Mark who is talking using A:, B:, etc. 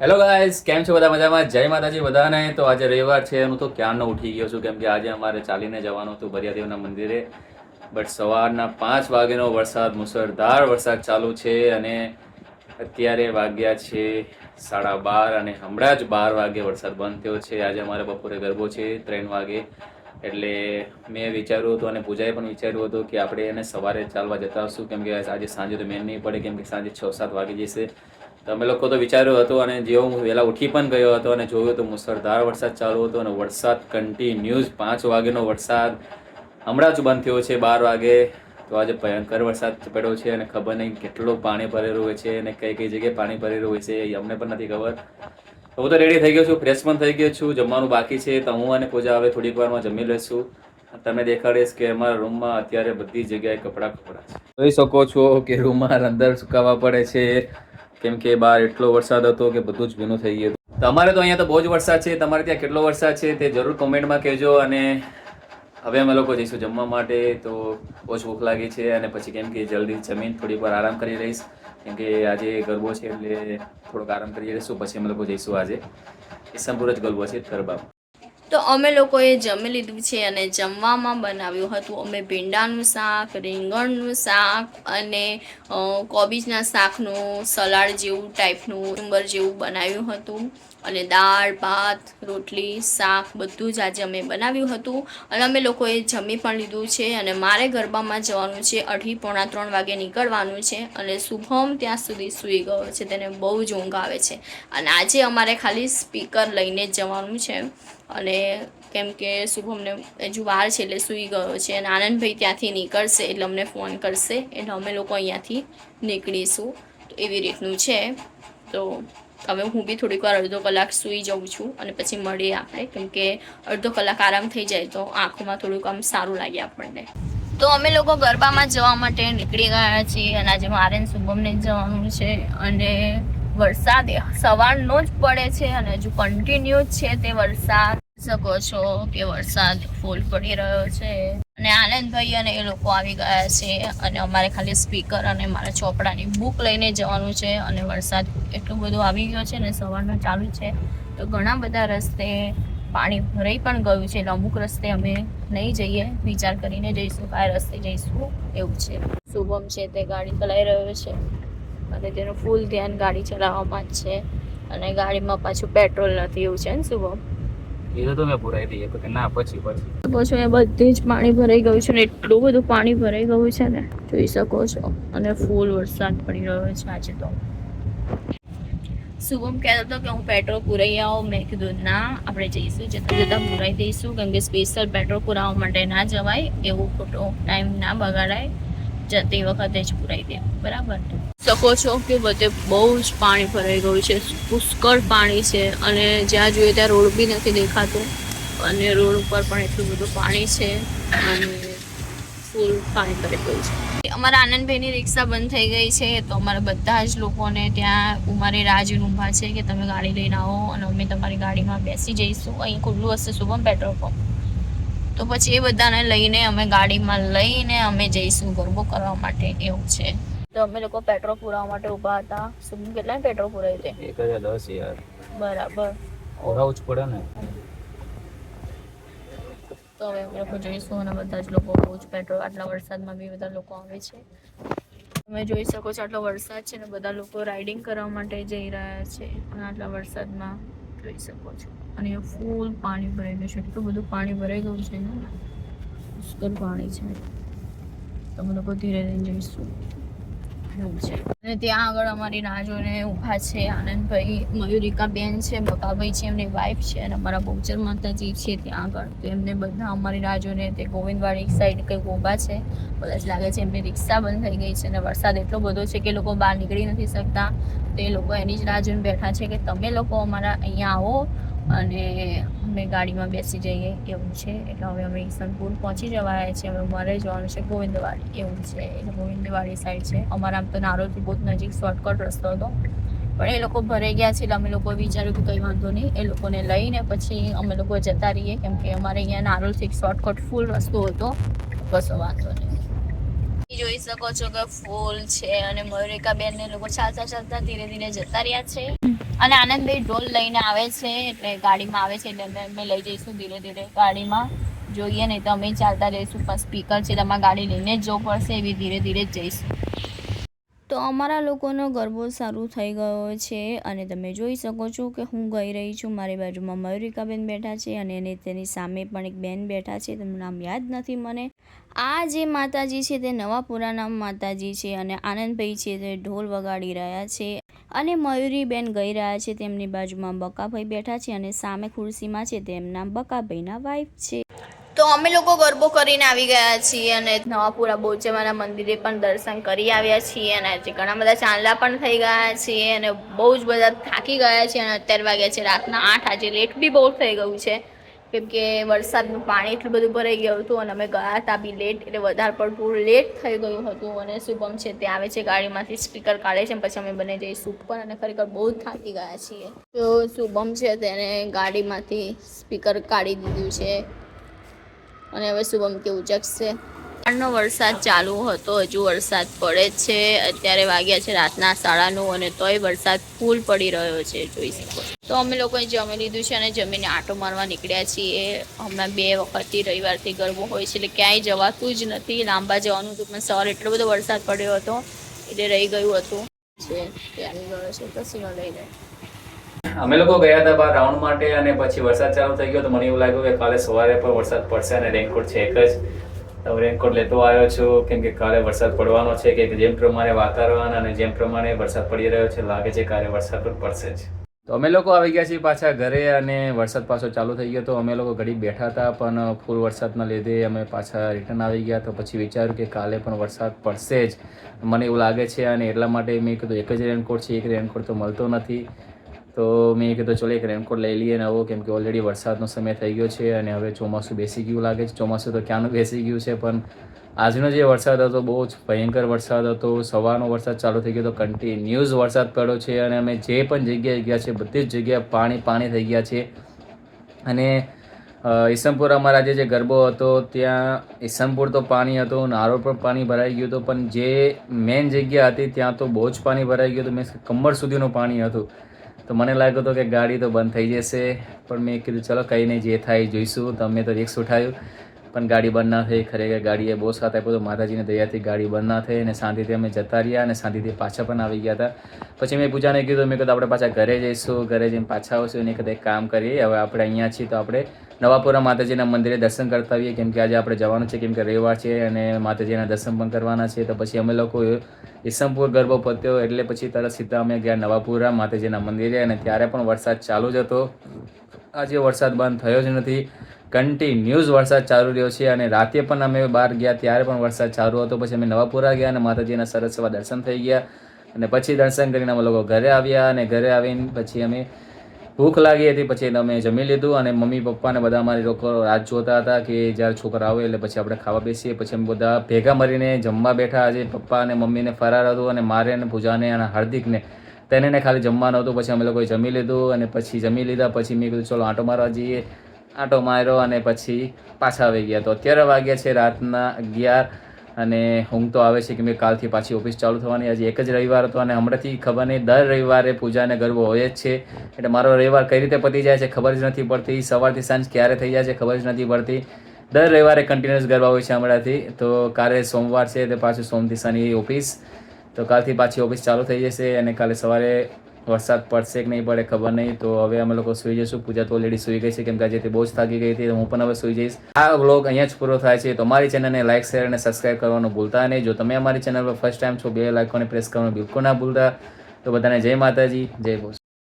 A: Hello guys કેમ છો બધા મજામાં? જય માતાજી બધાને. તો આજે રવિવાર છે, હું તો ક્યારનો ઉઠી ગયો છું, કેમ કે આજે અમારે ચાલીને જવાનું હતું બરિયાદેવના મંદિરે. બટ સવારના પાંચ વાગ્યાનો વરસાદ, મુસળધાર વરસાદ ચાલુ છે અને અત્યારે વાગ્યા છે સાડા બાર અને હમણાં જ બાર વાગે વરસાદ બંધ થયો છે. આજે અમારે બપોરે ગરબો છે, ત્રણ વાગે. એટલે મેં વિચાર્યું હતું અને પૂજાએ પણ વિચાર્યું હતું કે આપણે એને સવારે ચાલવા જતા હશું કેમ કે આજે સાંજે તો મેન નહીં પડે, કેમ કે સાંજે છ સાત વાગી જશે. તો અમે લોકો તો વિચાર્યું હતું અને જેવો હું વહેલા ઉઠી પણ ગયો હતો અને જોયું તો મુસળધાર વરસાદ ચાલુ હતો અને વરસાદ કન્ટિન્યુઝ પાંચ વાગ્યાનો વરસાદ હમણાં જ બંધ થયો છે બાર વાગે. તો આજે ભયંકર વરસાદ પડ્યો છે અને ખબર નહીં કેટલું પાણી ભરેલું હોય છે અને કઈ કઈ જગ્યાએ પાણી ભરેલું હોય છે એ અમને પણ નથી ખબર. હું તો રેડી થઈ ગયો છું ફ્રેશ પણ થઈ ગયો છું, જમવાનું બાકી છે. તો હું અને પૂજા હવે થોડીક વારમાં જમી લઈશું. તમે દેખાડીશ કે અમારા રૂમમાં અત્યારે બધી જગ્યાએ કપડાં કપડાં છે. જોઈ શકો છો કે રૂમમાં અંદર સુકાવવા પડે છે. કેમ કે બહાર એટલો વરસાદ હતો કે બધું જ ભીનું થઈ ગયું તમારે તો અહીંયા તો બહુ જ વરસાદ છે, તમારે ત્યાં કેટલો વરસાદ છે તે જરૂર કોમેન્ટમાં કહેજો અને હવે અમે લોકો જઈશું જમવા માટે, તો બહુ જ ભૂખ લાગી છે અને પછી કેમ કે જલ્દી જમીન થોડીક વાર આરામ કરી રહીશ કેમ કે આજે ગરબો છે એટલે થોડોક આરામ કરી રહીશું પછી અમે લોકો જઈશું આજે. ઈસમપુર જ ગરબો છે, ગરબા.
B: તો અમે લોકોએ જમી લીધું છે અને જમવામાં બનાવ્યું હતું. અમે ભીંડાનું શાક, રીંગણનું શાક અને કોબીજના શાકનું સલાડ જેવું ટાઈપનું ઉંબર જેવું બનાવ્યું હતું. અને દાળ, ભાત, રોટલી, શાક બધું જ આજે અમે બનાવ્યું હતું. અને અમે લોકોએ જમી પણ લીધું છે અને મારે ગરબામાં જવાનું છે. અઢી પોણા ત્રણ વાગે નીકળવાનું છે અને શુભમ ત્યાં સુધી સૂઈ ગયો છે. તેને બહુ જ ઊંઘ આવે છે. અને આજે અમારે ખાલી સ્પીકર લઈને જ જવાનું છે. અને કેમ કે શુભમને હજુ વાર છે એટલે સૂઈ ગયો છે અને આનંદભાઈ ત્યાંથી નીકળશે એટલે અમને ફોન કરશે એટલે અમે લોકો અહીંયાથી નીકળીશું. તો એવી રીતનું છે. તો હવે હું બી થોડીક વાર અડધો કલાક સૂઈ જાઉં છું અને પછી મળીએ આપણે. કેમ કે અડધો કલાક આરામ થઈ જાય તો આંખોમાં થોડુંક આમ સારું લાગે આપણને. તો અમે લોકો ગરબામાં જવા માટે નીકળી ગયા છીએ અને આજે મારે શુભમને જવાનું છે. અને વરસાદ સવારનો જ પડે છે અને હજુ કન્ટિન્યુ છે તે વરસાદ. શકો છો કે વરસાદ ફૂલ પડી રહ્યો છે. અને આનંદભાઈ અને એ લોકો આવી ગયા છે અને અમારે ખાલી સ્પીકર અને મારા ચોપડાની બુક લઈને જવાનું છે અને વરસાદ એટલો બધો આવી ગયો છે ને સવારનો ચાલુ છે. તો ઘણા બધા રસ્તે પાણી ભરાઈ પણ ગયું છે. એટલે અમુક રસ્તે અમે નહીં જઈએ. વિચાર કરીને જઈશું કયા રસ્તે જઈશું એવું છે. શુભમ છે તે ગાડી ચલાવી રહ્યો છે અને તેનું ફૂલ ધ્યાન ગાડી ચલાવવામાં જ છે અને ગાડીમાં પાછું પેટ્રોલ નથી એવું છે ને શુભમ?
A: એ તો મેં પુરાઈ દઈએ કે ના, પછી પછી.
B: શકો છો બધે જ પાણી ભરાઈ ગયું છે ને, એટલું બધું પાણી ભરાઈ ગયું છે ને, જોઈ શકો છો. અને ફૂલ વરસાદ પડી રહ્યો છે આજે તો. શુભમ કહેતો હતો કે હું પેટ્રોલ પુરાઈ આવું. મેં કીધું, ના, આપણે જઈશું, જતાં જતાં પુરાઈ દઈશું, કેમ કે સ્પેશિયલ પેટ્રોલ પુરાવવા માટે ના જવાય. એવો ખોટો ટાઈમ ના બગાડાય. જતી વખતે જ પુરાઈ દે. બરાબર? ને શકો છો કે બધે બહુ જ પાણી ભરાઈ ગયું છે. પુષ્કળ પાણી છે અને જ્યાં જોઈએ ત્યાં રોડ બી નથી દેખાતો. અને રોડ ઉપર પણ એટલું બધું પાણી છે અને ફૂલ પાણી ભરાઈ ગયું છે. અમારા આનંદભાઈની રિક્ષા બંધ થઈ ગઈ છે તો અમારા બધા જ લોકોને ત્યાં ઉમારે રાહ જોઈને ઊભા છે કે તમે ગાડી લઈને આવો અને અમે તમારી ગાડીમાં બેસી જઈશું. અહીં ખુલ્લું હશે શુભમ પેટ્રોલ પંપ તો પછી એ બધાને લઈને અમે ગાડીમાં લઈને અમે જઈશું ગરબો કરવા માટે એવું છે. તો અમે લોકો પેટ્રોલ પુરાવા માટે ઊભા હતા. શું કેટલા પેટ્રોલ પુરાવ્યું છે?
A: એક હજાર દસ યાર.
B: બરાબર.
A: પુરાવું જ પડે ને.
B: તો હવે અમે લોકો જોઈશું અને બધા જ લોકો બહુ જ પેટ્રોલ આટલા વરસાદમાં બી બધા લોકો આવે છે. તમે જોઈ શકો છો આટલો વરસાદ છે ને બધા લોકો રાઇડિંગ કરવા માટે જઈ રહ્યા છે અને આટલા વરસાદમાં જોઈ શકો છો. અને ફૂલ પાણી ભરેલું છે. એટલું બધું પાણી ભરાઈ ગયું છે ને, પુષ્કળ પાણી છે. તમે લોકો ધીરે ધીરે જઈશું. એવું છે. અને ત્યાં આગળ અમારી રાહ જોઈને ઊભા છે આનંદભાઈ, મયુરિકા બેન છે, બકાભાઈ છે, એમની વાઈફ છે અને અમારા બહુચર માતાજી છે ત્યાં આગળ. તો એમને બધા અમારી રાહ તે ગોવિંદવાડી સાઈડ કંઈક ઊભા છે. બધા જ લાગે છે એમની રિક્ષા બંધ થઈ ગઈ છે અને વરસાદ એટલો બધો છે કે લોકો બહાર નીકળી નથી શકતા. તો એ લોકો એની જ રાહ જોઈને બેઠા છે કે તમે લોકો અમારા અહીંયા આવો. અને અમે ગાડીમાં બેસી જઈએ, એવું છે. એટલે હવે અમે ઈસનપુર પહોંચી જવાયા છીએ હવે મારે જવાનું છે ગોવિંદવાડી, એવું છે. એટલે ગોવિંદવાડી સાઈડ છે. અમારા આમ તો નારોલથી બહુ નજીક શોર્ટકટ રસ્તો હતો. પણ એ લોકો ભરાઈ ગયા છે એટલે અમે લોકો વિચાર્યું કે કંઈ વાંધો નહીં. એ લોકોને લઈને પછી અમે લોકો જતા રહીએ. કેમ કે અમારે અહીંયા નારોલથી શોર્ટકટ ફૂલ રસ્તો હતો. કશો વાંધો નહીં. જોઈ શકો છો કે ફૂલ છે અને મયુરિકા બેન ને લોકો ચાલતા ચાલતા ધીરે ધીરે જતા રહ્યા છે. અને આનંદભાઈ ઢોલ લઈને આવે છે, એટલે ગાડીમાં આવે છે, એટલે અમે- લઈ જઈશું ધીરે ધીરે ગાડીમાં. જોઈએ નહીં તો અમે ચાલતા જઈશું પણ સ્પીકર છે તમારે ગાડી લઈને જ જવું પડશે, એવી ધીરે ધીરે જ જઈશું. તો અમારા લોકોનો ગરબો સારું થઈ ગયો છે, અને તમે જોઈ શકો છો કે હું ગઈ રહી છું, મારી બાજુમાં મયુરિકાબેન બેઠા છે, અને એને તેની સામે પણ એક બેન બેઠા છે, તેમનું નામ યાદ નથી મને. આ જે માતાજી છે, તે નવાપુરાના માતાજી છે, અને આનંદભાઈ છે, તે ઢોલ વગાડી રહ્યા છે અને મયુરીબેન ગઈ રહ્યા છે. તેમની બાજુમાં બકાભાઈ બેઠા છે અને સામે ખુરશીમાં છે. તેમના બકાભાઈના વાઈફ છે. તો અમે લોકો ગરબો કરીને આવી ગયા છીએ અને નવાપુરા બોચેમાના મંદિરે પણ દર્શન કરી આવ્યા છીએ અને આજે ઘણા બધા ચાંદલા પણ થઈ ગયા છીએ અને બહુ જ બધા થાકી ગયા છીએ અને અત્યારે વાગ્યા છે રાતના આઠ. આજે લેટ બી બહુ થઈ ગયું છે. કેમ કે વરસાદનું પાણી એટલું બધું ભરાઈ ગયું હતું અને અમે ગયા હતા બી લેટ એટલે વધારે પડતું લેટ થઈ ગયું હતું અને શુભમ છે તે આવે છે ગાડીમાંથી સ્પીકર કાઢે છે પછી અમે બંને જઈશું ઉપર અને ખરેખર બહુ જ થાકી ગયા છીએ. તો શુભમ છે તેને ગાડીમાંથી સ્પીકર કાઢી દીધું છે. અને હવે શુભમ કેવું જગશે સવારનો વરસાદ ચાલુ હતો, હજુ વરસાદ પડે છે, અત્યારે વાગ્યા છે રાતના સાડા નવ અને તોય વરસાદ ફૂલ પડી રહ્યો છે, જોઈ શકો. તો અમે લોકોએ જમી લીધું છે અને જમીને આંટો મારવા નીકળ્યા છીએ. હમણાં બે વખતથી રવિવારથી ગરબો હોય છે, એટલે ક્યાંય જવાતું જ નથી. લાંબા જવાનું હતું, પણ સવારે એટલો બધો વરસાદ પડ્યો હતો, એટલે રહી ગયું હતું.
A: અમે લોકો ગયા હતા બહાર રાઉન્ડ માટે અને પછી વરસાદ ચાલુ થઈ ગયો, તો મને એવું લાગ્યું કે કાલે સવારે પણ વરસાદ પડશે અને રેનકોટ છે એક જ. તો રેનકોટ લેતો આવ્યો છું. કેમ કે કાલે વરસાદ પડવાનો છે, કે જેમ પ્રમાણે વાતાવરણ અને જેમ પ્રમાણે વરસાદ પડી રહ્યો છે, લાગે છે કાલે વરસાદ પણ પડશે જ. તો અમે લોકો આવી ગયા છીએ પાછા ઘરે અને વરસાદ પાછો ચાલુ થઈ ગયો તો અમે લોકો ઘડી બેઠા હતા, પણ ફૂલ વરસાદના લીધે અમે પાછા રિટર્ન આવી ગયા તો પછી વિચાર્યું કે કાલે પણ વરસાદ પડશે જ. મને એવું લાગે છે અને એટલા માટે મેં કીધું, એક જ રેનકોટ છે, એક રેનકોટ તો મળતો નથી. તો મેં કીધું, ચલો એક રેનકોટ લઈ લઈએ નવો કેમ કે ઓલરેડી વરસાદનો સમય થઈ ગયો છે અને હવે ચોમાસું બેસી ગયું લાગે છે. ચોમાસું તો ક્યાંનું બેસી ગયું છે, પણ આજનો જે વરસાદ હતો, બહુ જ ભયંકર વરસાદ હતો. સવારનો વરસાદ ચાલુ થઈ ગયો તો કન્ટિન્યુઝ વરસાદ પડ્યો છે અને અમે જે પણ જગ્યાએ ગયા છે, બધી જ જગ્યાએ પાણી પાણી થઈ ગયા છે. અને ઈસમપુર અમારા જે ગરબો હતો, ત્યાં ઈસમપુર તો પાણી હતું નારો પણ પાણી ભરાઈ ગયું હતું, પણ જે મેઇન જગ્યા હતી, ત્યાં તો બહુ જ પાણી ભરાઈ ગયું હતું. મીન્સ કમર સુધીનું પાણી હતું. તો મને લાગ્યું હતું કે ગાડી તો બંધ થઈ જશે, પણ મેં કીધું ચલો કંઈ નહીં, જે થાય જોઈશું. તો અમે તો રિક્સ ઉઠાવ્યું પણ ગાડી બંધ ના થઈ. ખરેખર ગાડીએ બહુ સાથ આપ્યો તો માતાજીને દયાથી ગાડી બંધ ના થઈ અને શાંતિથી અમે જતા રહ્યા અને શાંતિથી પાછા પણ આવી ગયા હતા. પછી મેં પૂજાને કીધું, મેં કીધું આપણે પાછા ઘરે જઈશું, ઘરે જઈને પાછા આવશું અને કદાચ કામ કરીએ. હવે આપણે અહીંયા છીએ તો આપણે નવાપુરા માતાજીના મંદિરે દર્શન કરતા આવીએ. કેમ કે આજે આપણે જવાનું છે, કેમ કે રવિવાર છે અને માતાજીના દર્શન પણ કરવાના છે. તો પછી અમે લોકો ઈસમપુર ગરબો પત્યો એટલે પછી તરત સીધા અમે ગયા નવાપુરા માતાજીના મંદિરે અને ત્યારે પણ વરસાદ ચાલુ જ હતો. આજે વરસાદ બંધ થયો જ નથી. કન્ટિન્યુઝ વરસાદ ચાલુ રહ્યો છે અને રાતે પણ અમે બહાર ગયા, ત્યારે પણ વરસાદ ચાલુ હતો. પછી અમે નવાપુરા ગયા અને માતાજીના સરસ એવા દર્શન થઈ ગયા અને પછી દર્શન કરીને અમે લોકો ઘરે આવ્યા અને ઘરે આવીને પછી અમે ભૂખ લાગી હતી, પછી અમે જમી લીધું અને મમ્મી પપ્પાને બધા અમારી લોકો રાત જોતા હતા કે જ્યારે છોકરા આવે એટલે પછી આપણે ખાવા બેસીએ, પછી અમે બધા ભેગા મળીને જમવા બેઠા આજે પપ્પા અને મમ્મીને ફરાર હતું અને મારે અને પૂજાને અને હાર્દિકને તેને ખાલી જમવાનું હતું, પછી અમે લોકોએ જમી લીધું અને પછી જમી લીધા, પછી મેં કીધું ચલો આંટો મારવા જઈએ. આંટો માર્યો અને પછી પાછા આવી ગયા. તો અત્યારે વાગ્યા છે રાતના અગિયાર અને ઊંઘ તો આવે છે કે મેં કાલથી પાછી ઓફિસ ચાલુ થવાની. આજે એક જ રવિવાર હતો અને હમણાંથી ખબર નહીં, દર રવિવારે પૂજા અને ગરબો હોય જ છે. એટલે મારો રવિવાર કઈ રીતે પતી જાય છે ખબર જ નથી પડતી. સવારથી સાંજ ક્યારે થઈ જાય છે ખબર જ નથી પડતી. દર રવિવારે કન્ટિન્યુઅસ ગરબા હોય છે હમણાંથી. તો કાલે સોમવાર છે, તે પાછું સોમથી શનિ ઓફિસ. તો કાલથી પાછી ઓફિસ ચાલુ થઈ જશે અને કાલે સવારે વરસાદ પડશે કે નહીં પડે ખબર નહીં. તો હવે અમે લોકો સુઈ જઈશું. પૂજા તો ઓલરેડી સુઈ ગઈ છે. કેમ કે આજે તે બહુ જ થાકી ગઈ હતી. હું પણ હવે સુઈ જઈશ. આ વ્લોગ અહીંયા જ પૂરો થાય છે. તો અમારી ચેનલને લાઇક શેર અને સબસ્ક્રાઇબ કરવાનું ભૂલતા નહીં. જો તમે અમારી ચેનલ પર ફર્સ્ટ ટાઈમ છો બે લાઇકોને પ્રેસ કરવાનું બિલકુલ ના ભૂલતા. તો બધાને જય માતાજી, જય ભોજ.